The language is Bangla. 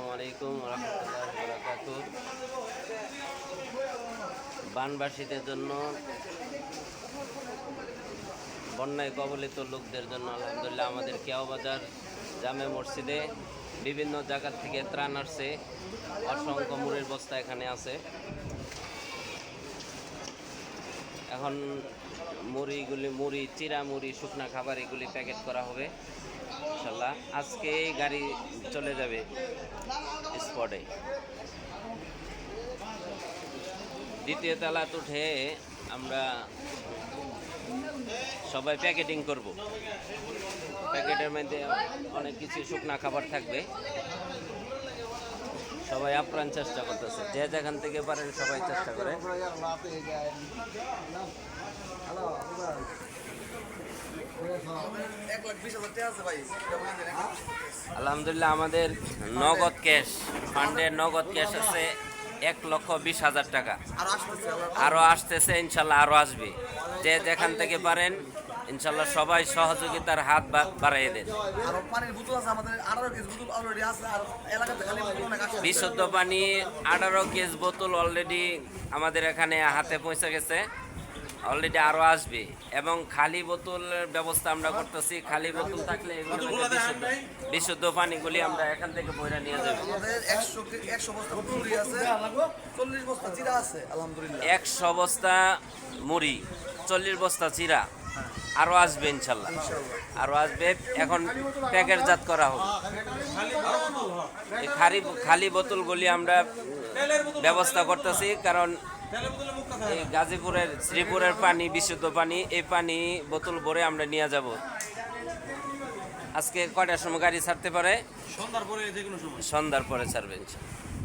আসসালামু আলাইকুম রহমতুল্লাহ বরাকাত বানবাসীদের জন্য, বন্যায় কবলিত লোকদের জন্য আলহামদুলিল্লাহ আমাদের কেয়াবাজার জামে মসজিদে বিভিন্ন জায়গা থেকে ত্রাণ আসছে। অসংখ্য মুড়ের বস্তা এখানে আছে। এখন মুড়িগুলি, মুড়ি, চিরা মুড়ি, শুকনা খাবার এগুলি প্যাকেট করা হবে, ইনশাল্লাহ। আজকে গাড়ি চলে যাবে স্পটে। দ্বিতীয় তালাত উঠে আমরা সবাই প্যাকেটিং করব। প্যাকেটের মধ্যে অনেক কিছু শুকনা খাবার থাকবে। সবাই আপ্রাণ চেষ্টা করতেছে। যে যেখান থেকে পারেন সবাই চেষ্টা করে। আলহামদুলিল্লাহ, আমাদের নগদ ক্যাশ ফান্ডের নগদ ক্যাশ আছে এক লক্ষ বিশ হাজার টাকা। আর আরও আসতেছে, ইনশাল্লাহ আরও আসবে। যে যেখান থেকে পারেন ইনশাল্লাহ সবাই সহযোগিতার হাত বা- বাড়াইয়ে দেন। আরও পানির বোতল আছে আমাদের আঠারো কেজি বোতল অলরেডি আছে আর এলাকাতে খালি বোতল অনেক আসছে বিশুদ্ধ পানি আঠারো কেজ বোতল অলরেডি আমাদের এখানে হাতে পৌঁছে গেছে। অলরেডি আরও আসবে। এবং খালি বোতলের ব্যবস্থা আমরা করতেছি। খালি বোতল থাকলে এগুলো বিশুদ্ধ। পানিগুলি আমরা এখান থেকে বইরা নিয়ে যাব। একশো বস্তা মুড়ি চল্লিশ বস্তা চিরা। আরও আসবে ইনশাল্লাহ। আরও আসবে এখন প্যাকেটজাত করা হবে। এই খালি খালি বোতলগুলি আমরা ব্যবস্থা করতেছি কারণ এই গাজীপুরের শ্রীপুরের পানি বিশুদ্ধ পানি এই পানি বোতল ভরে আমরা নিয়ে যাব। আজকে কয়টার সময় গাড়ি ছাড়তে পারে? সন্ধ্যার পরে সন্ধ্যার পরে ছাড়বে ইনশাল্লাহ।